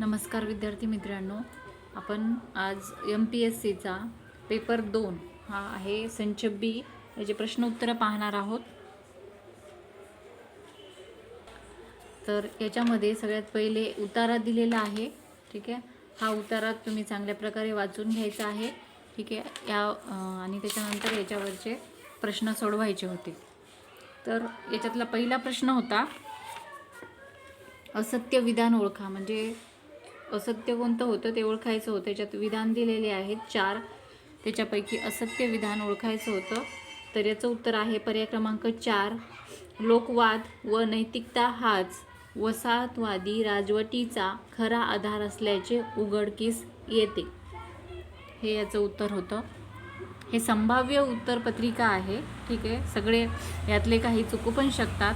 नमस्कार विद्यार्थी मित्रांनो. आपण आज एम पी एस सीचा पेपर दोन हा आहे संच बी याचे प्रश्न उत्तरं पाहणार आहोत. तर याच्यामध्ये सगळ्यात पहिले उतारा दिलेला आहे. ठीक आहे? हा उतारा तुम्ही चांगल्या प्रकारे वाचून घ्यायचा आहे. ठीक आहे? या आणि त्याच्यानंतर याच्यावरचे प्रश्न सोडवायचे होते. तर याच्यातला पहिला प्रश्न होता असत्य विधान ओळखा. म्हणजे असत्य कोणतं होतं ते ओळखायचं होतं. त्याच्यात विधान दिलेले आहेत चार. त्याच्यापैकी असत्य विधान ओळखायचं होतं. तर याचं उत्तर आहे पर्याय क्रमांक चार. लोकवाद व नैतिकता हाच वसाहतवादी राजवटीचा खरा आधार असल्याचे उघडकीस येते. हे याचं उत्तर होतं. हे संभाव्य उत्तरपत्रिका आहे. ठीक आहे? सगळे यातले काही चुकू पण शकतात.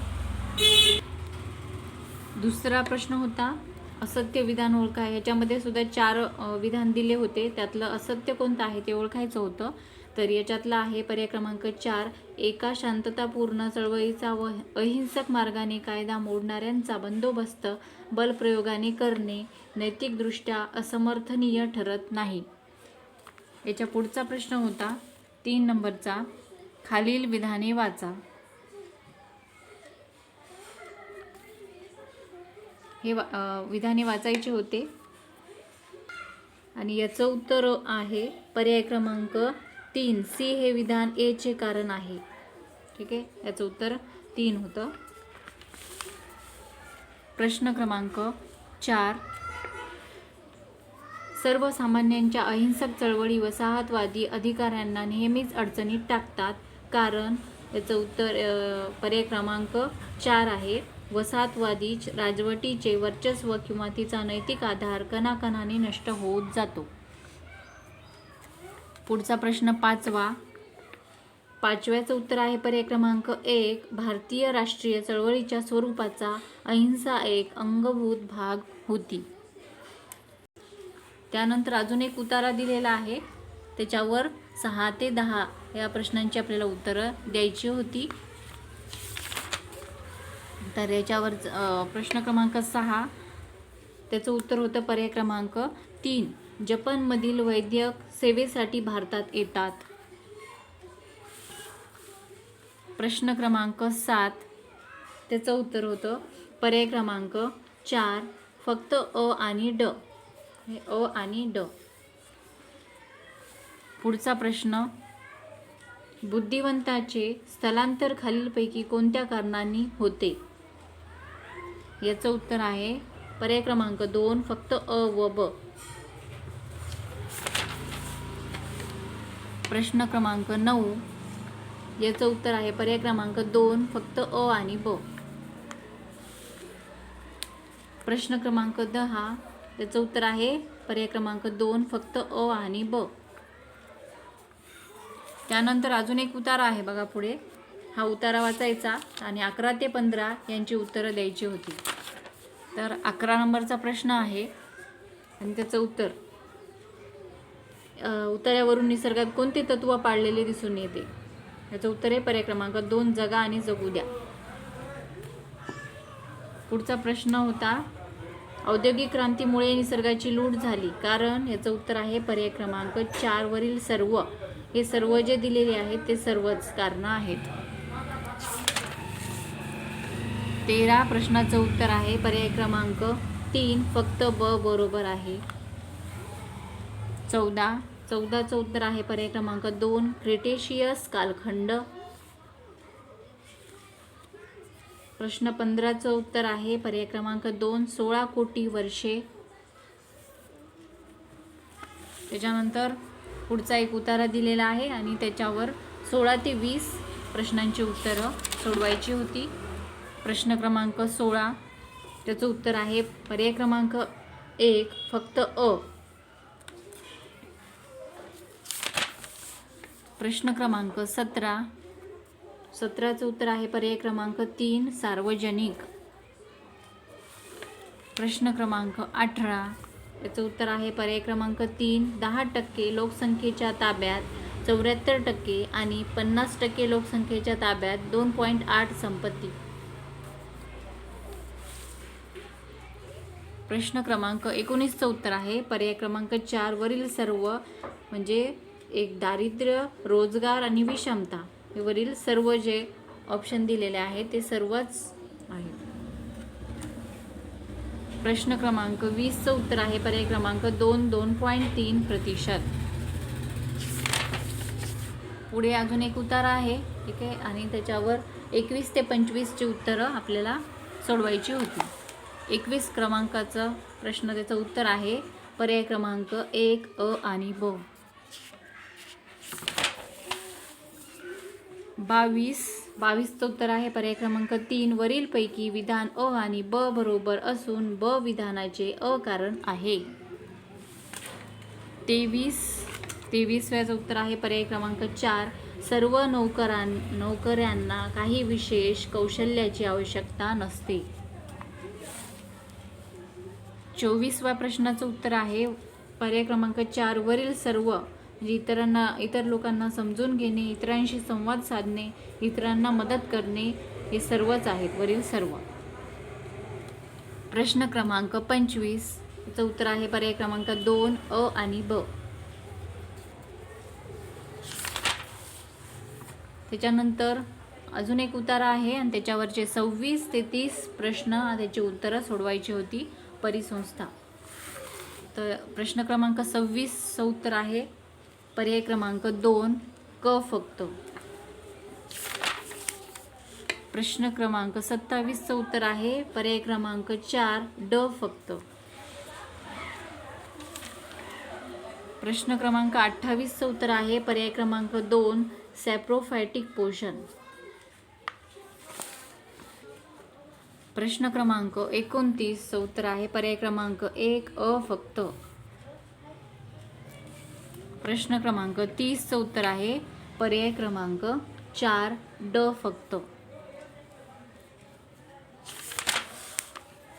दुसरा प्रश्न होता असत्य विधान ओळखा. ह्याच्यामध्ये सुद्धा चार विधान दिले होते. त्यातलं असत्य कोणतं आहे ते ओळखायचं होतं. तर याच्यातलं आहे पर्याय क्रमांक चार एका शांततापूर्ण चळवळीचा व अहिंसक मार्गाने कायदा मोडणाऱ्यांचा बंदोबस्त बलप्रयोगाने करणे नैतिकदृष्ट्या असमर्थनीय ठरत नाही. याच्या पुढचा प्रश्न होता. तीन नंबरचा खालील विधाने वाचा. हे वा विधाने वाचायचे होते. आणि याचं उत्तर आहे पर्याय क्रमांक तीन सी हे विधान एचे कारण आहे. ठीक आहे? याचं उत्तर तीन होतं. प्रश्न क्रमांक चार. सर्वसामान्यांच्या अहिंसक चळवळी वसाहतवादी अधिकाऱ्यांना नेहमीच अडचणीत टाकतात. कारण याचं उत्तर पर्याय क्रमांक चार आहे. वसाहतवादी राजवटीचे वर्चस्व किंवा तिचा नैतिक आधार कणाकणाने नष्ट होत जातो. पुढचा प्रश्न पाचवा. पाचव्याचं उत्तर आहे पर्याय क्रमांक एक भारतीय राष्ट्रीय चळवळीच्या स्वरूपाचा अहिंसा एक अंगभूत भाग होती. त्यानंतर अजून एक उतारा दिलेला आहे. त्याच्यावर सहा ते दहा या प्रश्नांची आपल्याला उत्तरं द्यायची होती. तर याच्यावर प्रश्न क्रमांक सहा त्याचं उत्तर होतं पर्याय क्रमांक तीन जपानमधील वैद्यक सेवेसाठी भारतात येतात. प्रश्न क्रमांक सात त्याचं उत्तर होतं पर्याय क्रमांक चार फक्त अ आणि ड. हे अ आणि ड. पुढचा प्रश्न बुद्धिवंताचे स्थलांतर खालीलपैकी कोणत्या कारणांनी होते? याचं उत्तर आहे पर्याय क्रमांक दोन फक्त अ व ब. प्रश्न क्रमांक नऊ. याचं उत्तर आहे पर्याय क्रमांक दोन फक्त अ आणि ब. प्रश्न क्रमांक दहा. त्याचं उत्तर आहे पर्याय क्रमांक दोन फक्त अ आणि ब. त्यानंतर अजून एक उतारा आहे बघा पुढे. हा उतारा वाचायचा आणि अकरा ते पंधरा यांची उत्तरं द्यायची होती. तर अकरा नंबरचा प्रश्न आहे आणि त्याचं उत्तर. उतार्यावरून निसर्गात कोणते तत्व पाळलेले दिसून येते? याचं उत्तर आहे पर्याय क्रमांक दोन जगा आणि जगू द्या. पुढचा प्रश्न होता औद्योगिक क्रांतीमुळे निसर्गाची लूट झाली. कारण याचं उत्तर आहे पर्याय क्रमांक चारवरील सर्व. हे सर्व जे दिलेले आहेत ते सर्वच कारणं आहेत. तेरा प्रश्नाचं उत्तर आहे. पर्याय क्रमांक तीन फक्त ब बरोबर आहे. चौदा. चौदाचं उत्तर आहे. पर्याय क्रमांक दोन क्रिटेशियस कालखंड. प्रश्न पंधराचं उत्तर आहे. पर्याय क्रमांक दोन सोळा कोटी वर्षे. त्याच्यानंतर पुढचा एक उतारा दिलेला आहे आणि त्याच्यावर सोळा ते वीस प्रश्नांची उत्तरं सोडवायची होती. प्रश्न क्रमांक सोळा. त्याचं उत्तर आहे पर्याय क्रमांक एक फक्त अ. प्रश्न क्रमांक सतरा. सतराचं उत्तर आहे पर्याय क्रमांक तीन सार्वजनिक. प्रश्न क्रमांक अठरा. याचं उत्तर आहे पर्याय क्रमांक तीन दहा टक्के लोकसंख्येच्या ताब्यात चौऱ्याहत्तर टक्के आणि पन्नास टक्के लोकसंख्येच्या ताब्यात दोन पॉईंट आठ संपत्ती. प्रश्न क्रमांक एकोणीसचं उत्तर आहे. पर्याय क्रमांक चार वरील सर्व म्हणजे एक दारिद्र्य रोजगार आणि विषमता हे वरील सर्व जे ऑप्शन दिलेले आहेत ते सर्वच आहे प्रश्न क्रमांक वीसचं उत्तर आहे. पर्याय क्रमांक दोन दोन पॉईंट तीन प्रतिशत. पुढे अजून एक उतारा आहे ठीक आहे? आणि त्याच्यावर एकवीस ते पंचवीसची उत्तरं आपल्याला सोडवायची होती. एकवीस क्रमांकाचा प्रश्न त्याचं उत्तर आहे. पर्याय क्रमांक एक अ आणि ब. बावीस. बावीसचं उत्तर आहे. पर्याय क्रमांक तीन वरीलपैकी विधान अ आणि ब बरोबर असून ब विधानाचे अ कारण आहे. तेवीस. तेवीसव्याचं उत्तर आहे. पर्याय क्रमांक चार सर्व नोकरां नोकऱ्यांना काही विशेष कौशल्याची आवश्यकता नसते. चोवीसव्या प्रश्नाचं उत्तर आहे. पर्याय क्रमांक चारवरील सर्व म्हणजे इतरांना इतर लोकांना समजून घेणे इतरांशी संवाद साधणे इतरांना मदत करणे हे सर्वच आहेत वरील सर्व. प्रश्न क्रमांक पंचवीसचं उत्तर आहे पर्याय क्रमांक दोन अ आणि ब. त्याच्यानंतर अजून एक उतारा आहे आणि त्याच्यावरचे सव्वीस ते तीस प्रश्न त्याची उत्तरं सोडवायची होती. परिसंस्था. तर प्रश्न क्रमांक सव्वीसचं उत्तर आहे. पर्याय क्रमांक दोन क फक्त. प्रश्न क्रमांक सत्तावीसचं उत्तर आहे. पर्याय क्रमांक चार ड फक्त. प्रश्न क्रमांक अठ्ठावीसचं उत्तर आहे. पर्याय क्रमांक दोन सॅप्रोफॅटिक पोषण. प्रश्न क्रमांक एकोणतीस उत्तर आहे. पर्याय क्रमांक एक अ फक्त. प्रश्न क्रमांक तीसचं उत्तर आहे. पर्याय क्रमांक चार ड फक्त.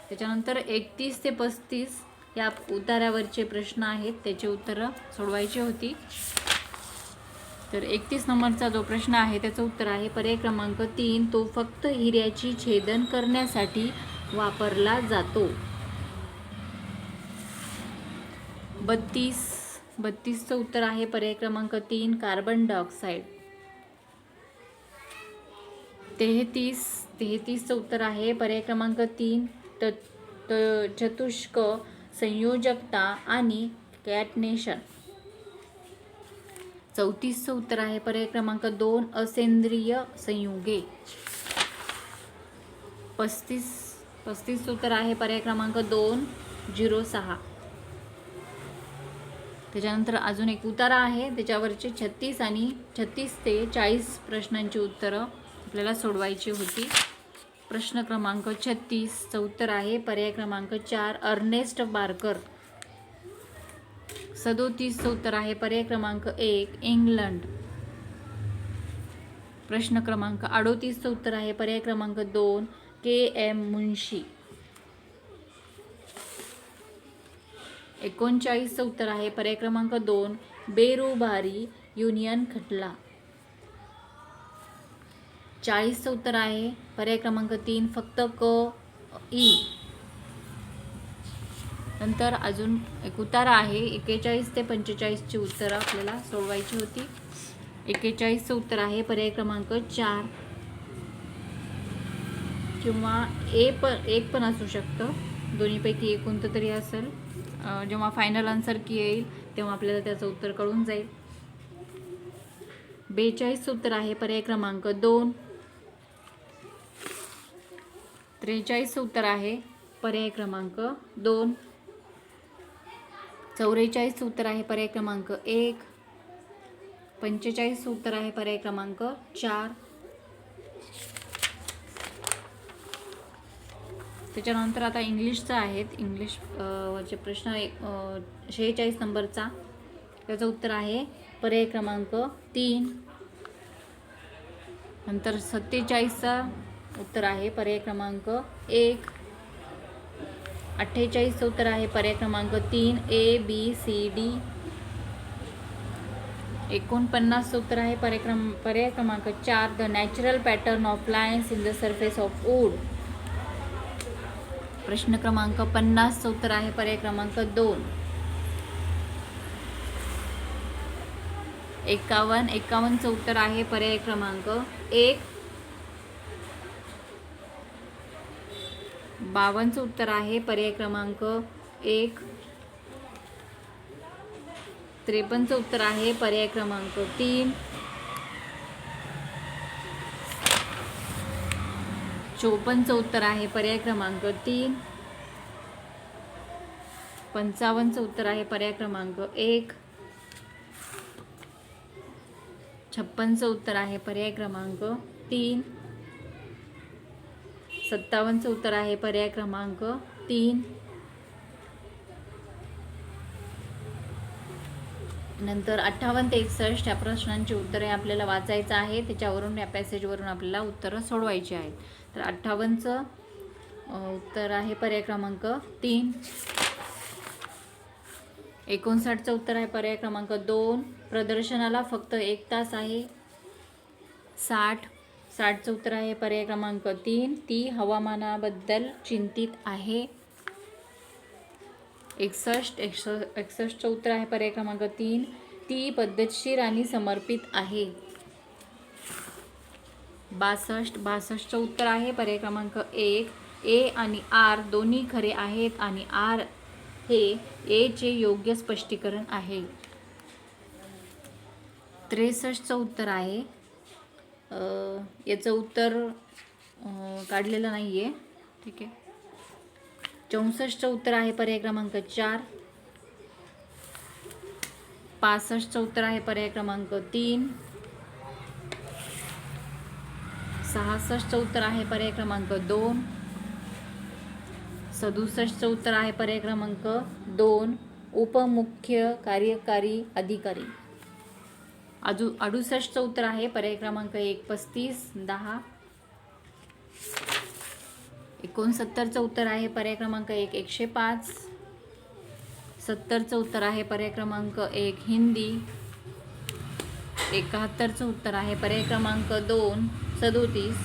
त्याच्यानंतर एकतीस ते पस्तीस या उतारावरचे प्रश्न आहेत. त्याची उत्तरं सोडवायची होती. तर एकतीस नंबरचा जो प्रश्न आहे त्याचं उत्तर आहे पर्याय क्रमांक तीन तो फक्त हिऱ्याची छेदन करण्यासाठी वापरला जातो. बत्तीस बत्तीसचं उत्तर आहे पर्याय क्रमांक तीन कार्बन डायऑक्साईड तेहतीस तेहतीसचं उत्तर आहे पर्याय क्रमांक तीन त त- चतुष्क संयोजकता आणि कॅटनेशन. चौतीसचं उत्तर आहे. पर्याय क्रमांक दोन असेंद्रिय संयुगे. पस्तीस पस्तीसचं उत्तर आहे. पर्याय क्रमांक दोन झिरो सहा. त्याच्यानंतर अजून एक उतारा आहे. त्याच्यावरचे छत्तीस आणि छत्तीस ते चाळीस प्रश्नांची उत्तरं आपल्याला सोडवायची होती. प्रश्न क्रमांक छत्तीसचं उत्तर आहे. पर्याय क्रमांक चार अर्नेस्ट बारकर. सदोतीसचं उत्तर आहे. पर्याय क्रमांक एक, इंग्लंड. प्रश्न क्रमांक अडोतीसचं उत्तर आहे. पर्याय क्रमांक दोन, के एम मुन्शी एकोणचाळीसचं उत्तर आहे. पर्याय क्रमांक दोन, बेरुबारी युनियन खटला. चाळीसचं उत्तर आहे. पर्याय क्रमांक तीन, फक्त क, ई. नंतर अजून एक उतारा आहे. एकेचाळीस ते पंचेचाळीसची उत्तरं आपल्याला सोडवायची होती. एकेचाळीसचं उत्तर आहे पर्याय क्रमांक चार. किंवा ए पण एक पण असू शकतं. दोन्हीपैकी एक कोणतं तरी असेल. जेव्हा फायनल आन्सर की येईल तेव्हा आपल्याला त्याचं उत्तर कळून जाईल. बेचाळीसचं उत्तर आहे पर्याय क्रमांक दोन. त्रेचाळीसचं उत्तर आहे पर्याय क्रमांक दोन. चौवेचाळीस उत्तर आहे पर्याय क्रमांक एक. पंचेचाळीस उत्तर आहे पर्याय क्रमांक चार. त्याच्यानंतर आता इंग्लिशचं आहेत. इंग्लिश वरचे प्रश्न शेहेचाळीस नंबरचा. त्याचं उत्तर आहे पर्याय क्रमांक तीन. नंतर सत्तेचाळीसचा उत्तर आहे पर्याय क्रमांक एक. अठ्ठेचाळीसचं उत्तर आहे. पर्याय क्रमांक तीन ए बी सी डी एकोणपन्नासचं उत्तर आहे. पर्याय क्रम पर्याय क्रमांक चार the natural pattern of lines in the surface of wood प्रश्न क्रमांक पन्नासचं उत्तर आहे. पर्याय क्रमांक दोन. एकावन्न एकावन्नचं उत्तर आहे. पर्याय क्रमांक एक बावन्नचं उत्तर आहे. पर्याय क्रमांक एक. त्रेपन्नचं उत्तर आहे. पर्याय क्रमांक तीन. चोपन्नचं उत्तर आहे. पर्याय क्रमांक तीन. पंचावन्नचं उत्तर आहे. पर्याय क्रमांक एक. छप्पनचं उत्तर आहे. पर्याय क्रमांक तीन. सत्तावन्नचं उत्तर आहे. पर्याय क्रमांक तीन. नंतर अठ्ठावन्न ते एकसष्ट या प्रश्नांची उत्तरे आपल्याला वाचायचं आहे. त्याच्यावरून या पॅसेजवरून आपल्याला उत्तरं सोडवायची आहेत. तर अठ्ठावन्नचं उत्तर आहे पर्याय क्रमांक तीन. एकोणसाठचं उत्तर आहे पर्याय क्रमांक दोन. प्रदर्शनाला फक्त एक तास आहे. साठ. साठचं उत्तर आहे पर्याय क्रमांक तीन. ती हवामानाबद्दल चिंतित आहे. एकसष्ट एकस एकसष्टचं उत्तर आहे पर्याय क्रमांक तीन. ती पद्धतशीर आणि समर्पित आहे. बासष्ट बासष्टचं उत्तर आहे पर्याय क्रमांक एक. ए आणि आर दोन्ही खरे आहेत आणि आर हे एचे योग्य स्पष्टीकरण आहे. त्रेसष्टचं उत्तर आहे. याचं उत्तर काढलेलं नाही आहे ठीक आहे. चौसष्टचं उत्तर आहे पर्याय क्रमांक चार. पासष्टचं उत्तर आहे पर्याय क्रमांक तीन. सहासष्टचं उत्तर आहे पर्याय क्रमांक दोन. सदुसष्टचं उत्तर आहे पर्याय क्रमांक दोन. उपमुख्य कार्यकारी अधिकारी. अजू अडुसष्टचं उत्तर आहे. पर्याय क्रमांक एक पस्तीस दहा. एकोणसत्तरचं उत्तर आहे. पर्याय क्रमांक एक एकशे पाच. सत्तरचं उत्तर आहे. पर्याय क्रमांक एक हिंदी. एकाहत्तरचं उत्तर आहे. पर्याय क्रमांक दोन सदोतीस.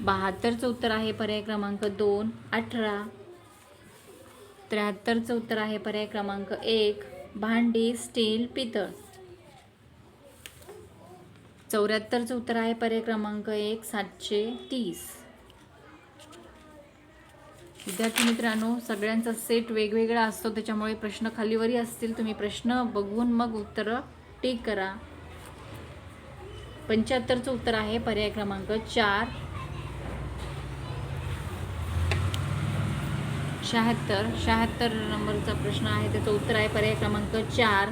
बहात्तरचं उत्तर आहे. पर्याय क्रमांक दोन अठरा. त्र्याहत्तरचं उत्तर आहे. पर्याय क्रमांक एक भांडी स्टील पितळ. चौऱ्याहत्तरचं उत्तर आहे पर्याय क्रमांक एक सातशे तीस. विद्यार्थी मित्रांनो सगळ्यांचा सेट वेगवेगळा असतो त्याच्यामुळे प्रश्न खालीवरही असतील. तुम्ही प्रश्न बघून मग उत्तरं टीक करा. पंच्याहत्तरचं उत्तर आहे पर्याय क्रमांक चार. शहात्तर. शहात्तर नंबरचा प्रश्न आहे. त्याचं उत्तर आहे पर्याय क्रमांक चार.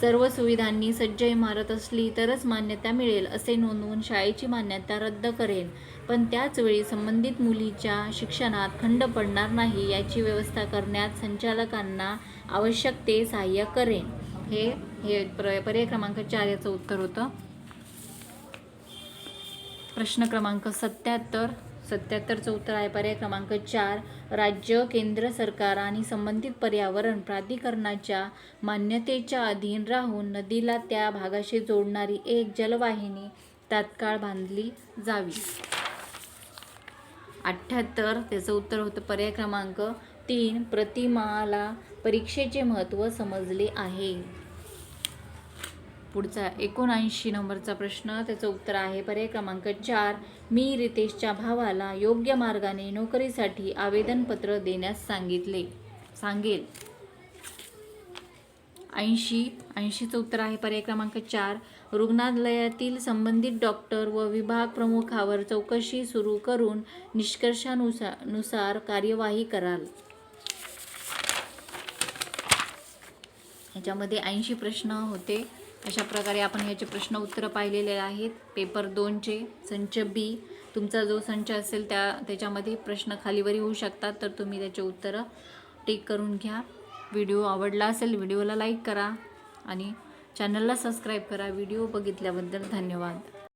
सर्व सुविधांनी सज्ज इमारत असली तरच मान्यता मिळेल असे नोंदवून शाळेची मान्यता रद्द करेन पण त्याचवेळी संबंधित मुलीच्या शिक्षणात खंड पडणार नाही याची व्यवस्था करण्यात संचालकांना आवश्यक ते सहाय्य करेन. हे हे प्र- पर्याय क्रमांक चार याचं उत्तर होतं. प्रश्न क्रमांक सत्याहत्तर. सत्याहत्तरचं उत्तर आहे पर्याय क्रमांक चार राज्य केंद्र सरकार आणि संबंधित पर्यावरण प्राधिकरणाच्या मान्यतेच्या अधीन राहून नदीला त्या भागाशी जोडणारी एक जलवाहिनी तात्काळ बांधली जावी. अठ्ठ्याहत्तर त्याचं उत्तर होतं पर्याय क्रमांक तीन प्रतिमाला परीक्षेचे महत्त्व समजले आहे. पुढचा एकोणऐंशी नंबरचा प्रश्न त्याचं उत्तर आहे पर्याय क्रमांक चार. मी रितेशच्या भावाला योग्य मार्गाने नोकरीसाठी आवेदनपत्र देण्यास सांगितले. सांगेल. ऐंशी ऐंशीचं उत्तर आहे पर्याय क्रमांक चार. रुग्णालयातील संबंधित डॉक्टर व विभाग प्रमुखावर चौकशी सुरू करून निष्कर्षानुसार नुसार कार्यवाही कराल. ह्याच्यामध्ये ऐंशी प्रश्न होते. अशा प्रकारे आपण याचे प्रश्न उत्तरं पाहिलेले आहेत. पेपर दोनचे संच बी तुमचा जो संच असेल त्या त्याच्यामध्ये प्रश्न खालीवरी होऊ शकतात तर तुम्ही त्याचे उत्तरं टिक करून घ्या. व्हिडिओ आवडला असेल व्हिडिओला लाईक करा आणि चॅनलला सबस्क्राईब करा. व्हिडिओ बघितल्याबद्दल धन्यवाद.